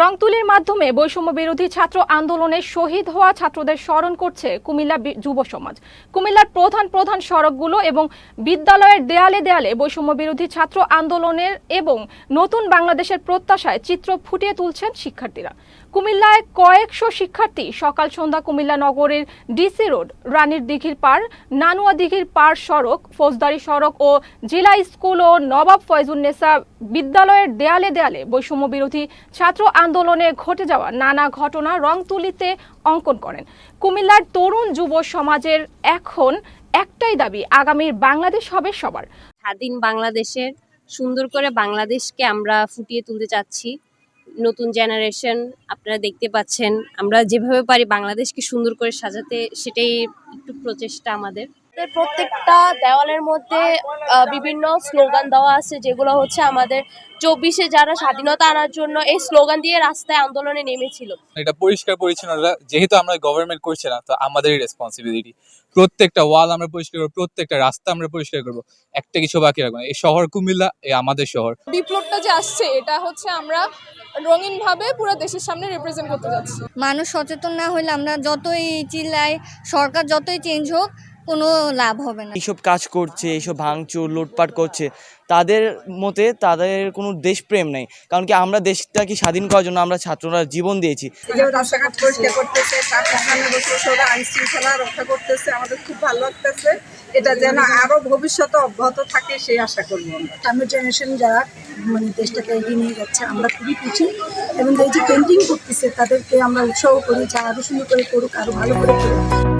রংতুলির মাধ্যমে বৈষম্য বিরোধী ছাত্র আন্দোলনে শহীদ হওয়া ছাত্রদের স্মরণ করছে কুমিল্লা যুব সমাজ। কুমিল্লার প্রধান প্রধান সড়কগুলো এবং বিদ্যালয়ের দেয়ালে দেয়ালে বৈষম্য বিরোধী ছাত্র আন্দোলনের এবং নতুন বাংলাদেশের প্রত্যাশায় চিত্র ফুটিয়ে তুলছেন শিক্ষার্থীরা। কুমিল্লায় কয়েকশো শিক্ষার্থী সকাল সন্ধ্যা কুমিল্লা নগরের ডিসি রোড, রানীর দিঘির পার, নানুয়া দিঘির পার সড়ক, ফৌজদারি সড়ক ও জেলা স্কুল ও নবাব ফয়জুন্নেসা বিদ্যালয়ের দেয়ালে দেয়ালে বৈষম্য বিরোধী ছাত্র আন্দোলনে ঘটে যাওয়া নানা ঘটনা রং তুলিতে অঙ্কন করেন। কুমিল্লার তরুণ যুব সমাজের এখন একটাই দাবি, আগামীর বাংলাদেশ হবে সবার। স্বাধীন বাংলাদেশের, সুন্দর করে বাংলাদেশকে আমরা ফুটিয়ে তুলতে চাচ্ছি। নতুন জেনারেশন আপনারা দেখতে পাচ্ছেন, আমরা যেভাবে পারি বাংলাদেশকে সুন্দর করে সাজাতে, সেটাই একটু প্রচেষ্টা আমাদের। আমাদের প্রত্যেকটা দেওয়ালের মধ্যে আহ, বিভিন্ন স্লোগান দেওয়া আছে যেগুলো হচ্ছে আমাদের চব্বিশে যারা স্বাধীনতা আনার জন্য এই স্লোগান দিয়ে রাস্তায় আন্দোলনে নেমেছিল। এটা পরিষ্কার পরিচ্ছন্নতা যেহেতু আমরা গভর্নমেন্ট করছি না তো আমাদেরই রেসপন্সিবিলিটি প্রত্যেকটা ওয়াল আমরা পরিষ্কার করব প্রত্যেকটা রাস্তা আমরা পরিষ্কার করব একটা কিছু বাকি রাখব না। এই শহর কুমিল্লা এই আমাদের শহর। বিপ্লবটা যে আসছে এটা হচ্ছে আমরা রঙিনভাবে পুরো দেশের সামনে রিপ্রেজেন্ট করতে যাচ্ছি। মানুষ সচেতন না হলে আমরা যতই চিল্লাই সরকার যতই চেঞ্জ হোক কোনো লাভ হবে না। এইসব কাজ করছে এইসব ভাঙচুর লুটপাট করছে তাদের মতে তাদের কোনো দেশপ্রেম নেই। কারণ কি আমরা দেশটাকে স্বাধীন করার জন্য আমরা ছাত্ররা জীবন দিয়েছি। রাস্তাঘাট পরিষ্কার করতেছে আইন শৃঙ্খলা রক্ষা করতেছে আমাদের খুব ভালো লাগতেছে। এটা যেন আরও ভবিষ্যতে অব্যাহত থাকে সেই আশা করব আমরা। জেনারেশন যারা মানে দেশটাকে এগিয়ে নিয়ে যাচ্ছে আমরা খুবই খুশি এবং এই যে পেন্টিং করতেছে তাদেরকে আমরা উৎসাহ করি যে আরও সুন্দর করে করুক আরও ভালো করে করুক।